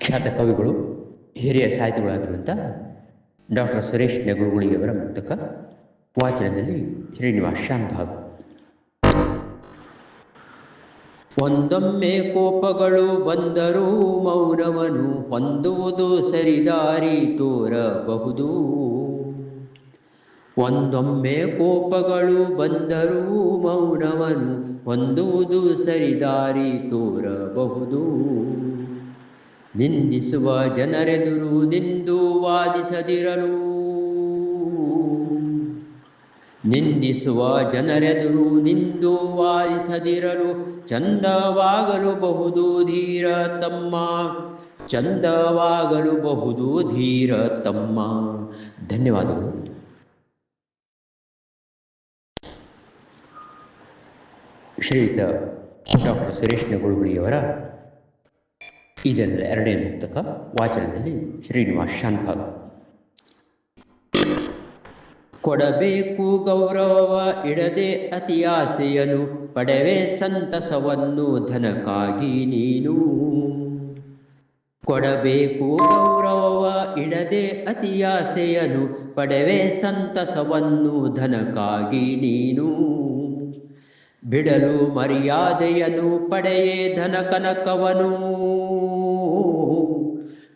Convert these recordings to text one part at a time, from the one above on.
ಖ್ಯಾತ ಕವಿಗಳು, ಹಿರಿಯ ಸಾಹಿತಿಗಳಾಗಿರುವಂಥ ಡಾಕ್ಟರ್ ಸುರೇಶ್ ನೆಗುಳುಗುಳಿಯವರ ಮುಕ್ತಕ ವಾಚನದಲ್ಲಿ ಶ್ರೀನಿವಾಸ್ ಶಾನ್ಭಾಗ್ ಒಂದೊಮ್ಮೆ ಕೋಪಗಳು ಬಂದರೂ ಮೌನವನು ಹೊಂದುವುದು ಸರಿದಾರಿ ತೋರಬಹುದು. ಒಂದೊಮ್ಮೆ ಕೋಪಗಳು ಬಂದರೂ ಮೌನವನು ಹೊಂದುವುದು ಸರಿದಾರಿ ತೋರಬಹುದು. ನಿಂದಿಸುವ ಜನರೆದುರು ನಿಂದು ವಾದಿಸದಿರಲು. ನಿಂದಿಸುವ ಜನರೆದುರು ನಿಂದು ವಾದಿಸದಿರಲು ಚಂದವಾಗಲು ಬಹುದು ಧೀರ ತಮ್ಮ. ಚಂದವಾಗಲು ಬಹುದು ಧೀರ ತಮ್ಮ. ಧನ್ಯವಾದಗಳು. ಶ್ರೀಯುತ ಡಾಕ್ಟರ್ ಸುರೇಶ್ ನಗುಳುಗುಳಿಯವರ ಇದರ ಎರಡನೇ ಮುಕ್ತಕ ವಾಚನದಲ್ಲಿ ಶ್ರೀನಿವಾಸ್ ಶಾನ್ಭಾಗ್ ಕೊಡಬೇಕು ಗೌರವ ಇಡದೆ ಅತಿಯಾಸೆಯನು ಪಡೆವೆ ಸಂತಸವನ್ನು ಧನಕ್ಕಾಗಿ ನೀನು. ಕೊಡಬೇಕು ಗೌರವ ಇಡದೆ ಅತಿಯಾಸೆಯನು ಪಡೆವೆ ಸಂತಸವನ್ನು ಧನಕ್ಕಾಗಿ ನೀನು. ಬಿಡಲು ಮರ್ಯಾದೆಯನು ಪಡೆಯೇ ಧನ ಕನಕವನು.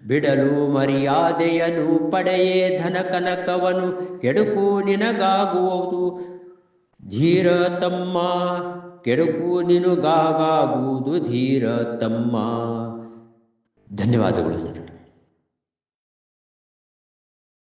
ಬಿಡಲು ಮರ್ಯಾದೆಯನು ಪಡೆಯೇ ಧನ ಕನಕವನು ಕೆಡುಕು ನಿನಗಾಗುವುದು. ಧೀರ ತಮ್ಮ, ಕೆಡುಕು ನಿನಗಾಗುವುದು ಧೀರ ತಮ್ಮ. ಧನ್ಯವಾದಗಳು ಸರ್.